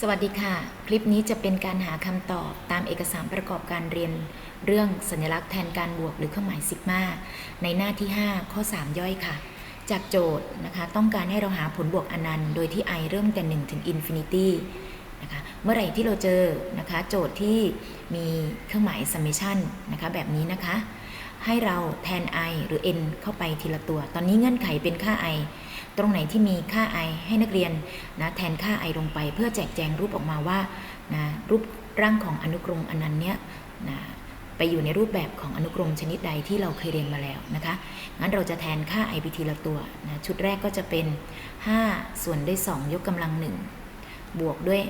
สวัสดีค่ะ คลิปนี้จะเป็นการหาคำตอบตามเอกสารประกอบการเรียน เรื่องสัญลักษณ์แทนการบวกหรือเครื่องหมายซิกมาในหน้าที่ 5 ข้อ 3 ย่อยค่ะ จากโจทย์นะคะต้องการให้เราหาผลบวกอนันต์ โดยที่ i เริ่มแต่ 1 ถึง infinity นะคะเมื่อไหร่ที่เราเจอนะคะโจทย์ที่มีเครื่องหมาย summation นะคะแบบนี้นะคะ ให้เราแทน i หรือ n เข้าไปทีละตัว ตอนนี้เงื่อนไขเป็นค่า i ตรงไหนที่มีค่า i ให้นักเรียนนะแทนค่า i ลงไป เพื่อแจกแจงรูปออกมาว่านะรูปร่างของอนุกรมอนันต์เนี้ยนะไปอยู่ในรูปแบบของอนุกรมชนิดใดที่เราเคยเรียนมาแล้วนะคะ งั้นเราจะแทนค่า i ไปทีละตัวนะชุดแรกก็จะเป็น 5 ส่วนด้วย 2 ยกกำลัง 1 บวกด้วย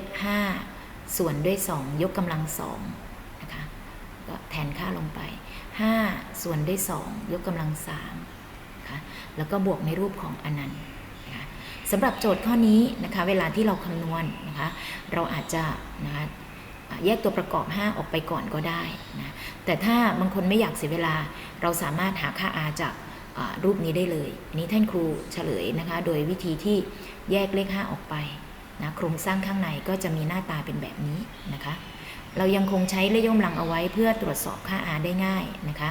5 ส่วนด้วย 2 ยกกำลัง2นะคะ ก็แทนค่าลงไป 5 ส่วนด้วย 2 ยกกำลัง3นะคะ แล้วก็บวกในรูปของอนันต์ สำหรับโจทย์ข้อนี้นะคะเวลาที่เราคำนวณนะคะเราอาจจะนะคะแยกตัวประกอบ 5 ออกไปก่อนก็ได้นะแต่ถ้าบางคนไม่อยากเสียเวลาเราสามารถหาค่า r จากอ่ารูปนี้ได้เลย อันนี้ท่านครูเฉลยนะคะ โดยวิธีที่แยกเลข 5 ออกไปนะโครงสร้างข้างในก็จะมีหน้าตาเป็นแบบนี้นะคะ เรายังคงใช้เลขยกกำลังเอาไว้เพื่อตรวจสอบค่า r ได้ง่ายนะคะ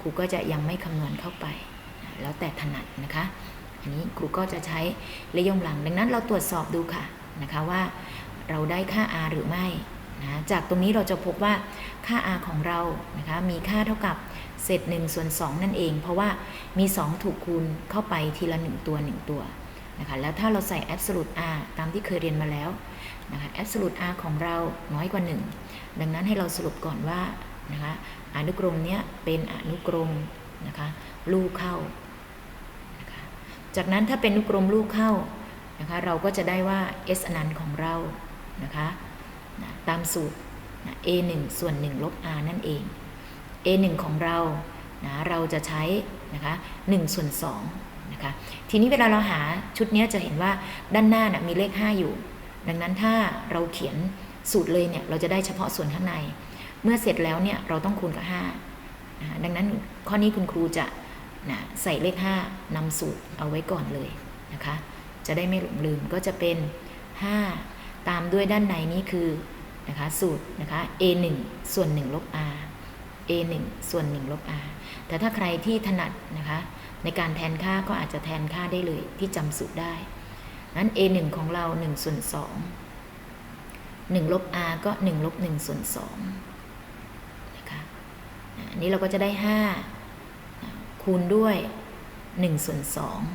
ครูก็จะยังไม่คำนวณเข้าไป แล้วแต่ถนัดนะคะ นี้ครูก็จะใช้เลยกกำลัง ดังนั้นเราตรวจสอบดูค่ะนะคะว่าเราได้ค่า r หรือไม่นะจากตรงนี้เราจะพบว่าค่า r ของเรานะคะมีค่าเท่ากับเศษ1ส่วน2นั่นเอง เพราะว่ามี 2 ถูกคูณเข้าไปทีละ 1 ตัว 1 ตัวนะคะแล้วถ้าเราใส่ absolute r ตามที่เคยเรียนมาแล้วนะคะ absolute r ของเราน้อยกว่า 1 ดังนั้นให้เราสรุปก่อนว่านะคะอนุกรมเนี้ยเป็นอนุกรมนะคะลูกเข้า จากนั้นถ้าเป็นอนุกรมลูกเข้านะคะ เราก็จะได้ว่า s อนันต์ของเรานะคะนะตามสูตรนะ a 1ส่วน1ลบ r นั่นเอง a 1ของเรานะเราจะใช้นะคะ1ส่วน2นะคะ ทีนี้เวลาเราหาชุดนี้จะเห็นว่าด้านหน้านะมีเลข 5 อยู่ ดังนั้นถ้าเราเขียนสูตรเลยเนี่ยเราจะได้เฉพาะส่วนข้างใน เมื่อเสร็จแล้วเนี่ยเราต้องคูณกับ5นะดังนั้นข้อนี้คุณครูจะ นะใส่เลข 5นำสูตรเอาไว้ก่อนเลยนะคะ จะได้ไม่หลงลืมก็จะเป็น 5 ตามด้วยด้านในนี้คือนะคะสูตรนะคะ a 1ส่วน1ลบ r a 1ส่วน1ลบ r แต่ถ้าใครที่ถนัดนะคะในการแทนค่าก็อาจจะแทนค่าได้เลยที่จำสูตรได้นั้น a 1ของเรา1ส่วน2 1ลบ r ก็1ลบ1ส่วน2นะคะอันนี้เราก็จะได้ 5 คูณด้วย1ส่วน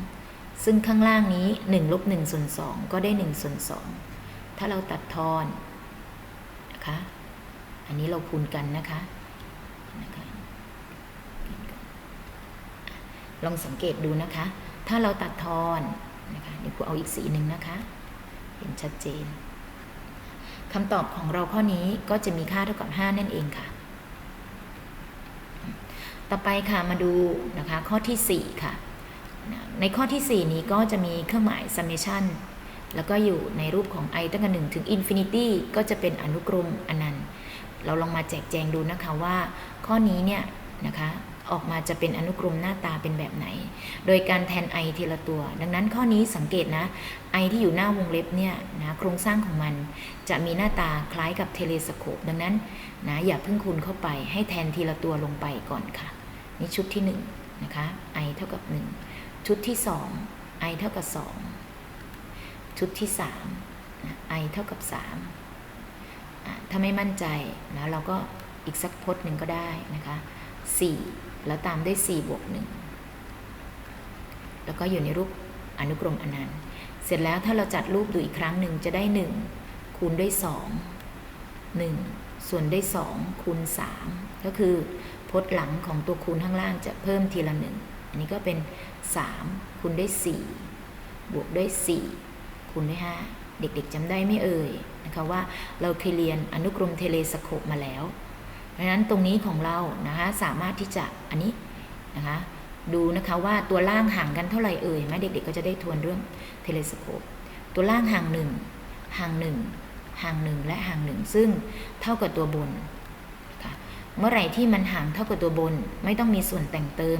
2ซึ่งข้างล่างนี้1ลบ1ส่วน2ก็ได้1ส่วน2ถ้าเราตัดทอนนะคะ อันนี้เราคูณกันนะคะลองสังเกตดูนะคะ ถ้าเราตัดทอนนะคะเดี๋ยวครูเอาอีกสีหนึ่งนะคะ เห็นชัดเจนคำตอบของเราข้อนี้ก็จะมีค่าเท่ากับ 5 นั่นเองค่ะ ต่อไปค่ะมาดูนะคะข้อที่ 4 ค่ะ ในข้อที่ 4 นี้ก็จะมีเครื่องหมาย summation แล้วก็อยู่ในรูปของ i ตั้งแต่1ถึง infinity ก็จะเป็นอนุกรมอนันต์ เราลองมาแจกแจงดูนะคะว่า ข้อนี้เนี่ยนะคะออกมาจะเป็นอนุกรมหน้าตาเป็นแบบไหน โดยการแทน i ทีละตัว ดังนั้นข้อนี้สังเกตนะ i ที่อยู่หน้าวงเล็บเนี่ยนะโครงสร้างของมันจะมีหน้าตาคล้ายกับเทเลสโคปดังนั้นนะอย่าเพิ่งคูณเข้าไปให้แทนทีละตัวลงไปก่อนค่ะ นี่ชุดที่1นะคะ i เท่ากับ 1 ชุดที่ 2 i เท่ากับ 2 ชุดที่3นะ i เท่ากับ3ถ้าไม่มั่นใจนะเราก็อีกสักพจน์หนึ่งก็ได้นะคะ4แล้วตามด้วย4บวก1แล้วก็อยู่ในรูปอนุกรมอนันต์ เสร็จแล้วถ้าเราจัดรูปดูอีกครั้งหนึ่งจะได้ 1 คูณด้วย 2 1 ส่วนด้วย 2 คูณ 3 ก็คือ พจน์หลังของตัวคูณข้างล่างจะเพิ่มทีละ1อันนี้ก็เป็น 3 คูณด้วย 4 บวกด้วย 4 คูณด้วย 5 เด็กๆจำได้ไม่เอ่ยนะคะว่าเราเคยเรียนอนุกรมเทเลสโคปมาแล้ว เพราะฉะนั้นตรงนี้ของเรานะคะสามารถที่จะอันนี้นะคะดูนะคะว่าตัวล่างห่างกันเท่าไหร่เอ่ยไหมเด็กๆก็จะได้ทวนเรื่องเทเลสโคปตัวล่างห่างหนึ่งห่างหนึ่งห่างหนึ่งและห่างหนึ่งซึ่งเท่ากับตัวบน เมื่อไหร่ที่มันห่างเท่ากับตัวบน ไม่ต้องมีส่วนแต่งเติม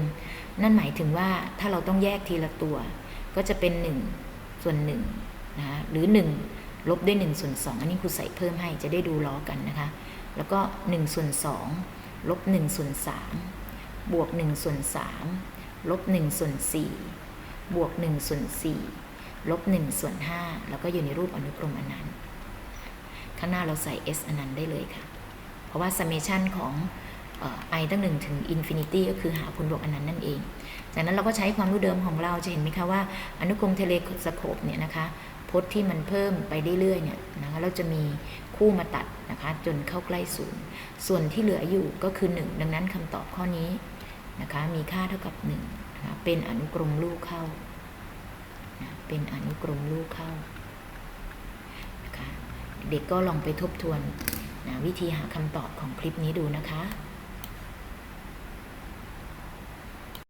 นั่นหมายถึงว่าถ้าเราต้องแยกทีละตัว ก็จะเป็น1ส่วน1นะคะหรือ 1 ลบด้วย1ส่วน2อันนี้ครูใส่เพิ่มให้จะได้ดูล้อกันนะคะ แล้วก็1ส่วน2ลบ1ส่วน3บวก1ส่วน3ลบ1ส่วน4บวก1ส่วน4ลบ1ส่วน5แล้วก็อยู่ในรูปอนุกรมอนันต์ข้างหน้าเราใส่ s อนันต์ได้เลยค่ะ เพราะว่า summation ของเอ่อ i ตั้งหนึ่งถึง infinity ก็คือหาผลบวกอันต์นั่นเอง จากนั้นเราก็ใช้ความรู้เดิมของเราจะเห็นไหมคะว่าอนุกรมเทเลสโคปเนี่ยนะคะพจน์ที่มันเพิ่มไปเรื่อยๆเนี่ยนะคะเราจะมีคู่มาตัดนะคะจนเข้าใกล้ศูนย์ส่วนที่เหลืออยู่ก็คือ 1 ดังนั้นคำตอบข้อนี้นะคะมีค่าเท่ากับ1นะคะเป็นอนุกรมลูกเข้านะเป็นอนุกรมลูกเข้านะคะเด็กก็ลองไปทบทวน วิธีหาคำตอบของคลิปนี้ดูนะคะ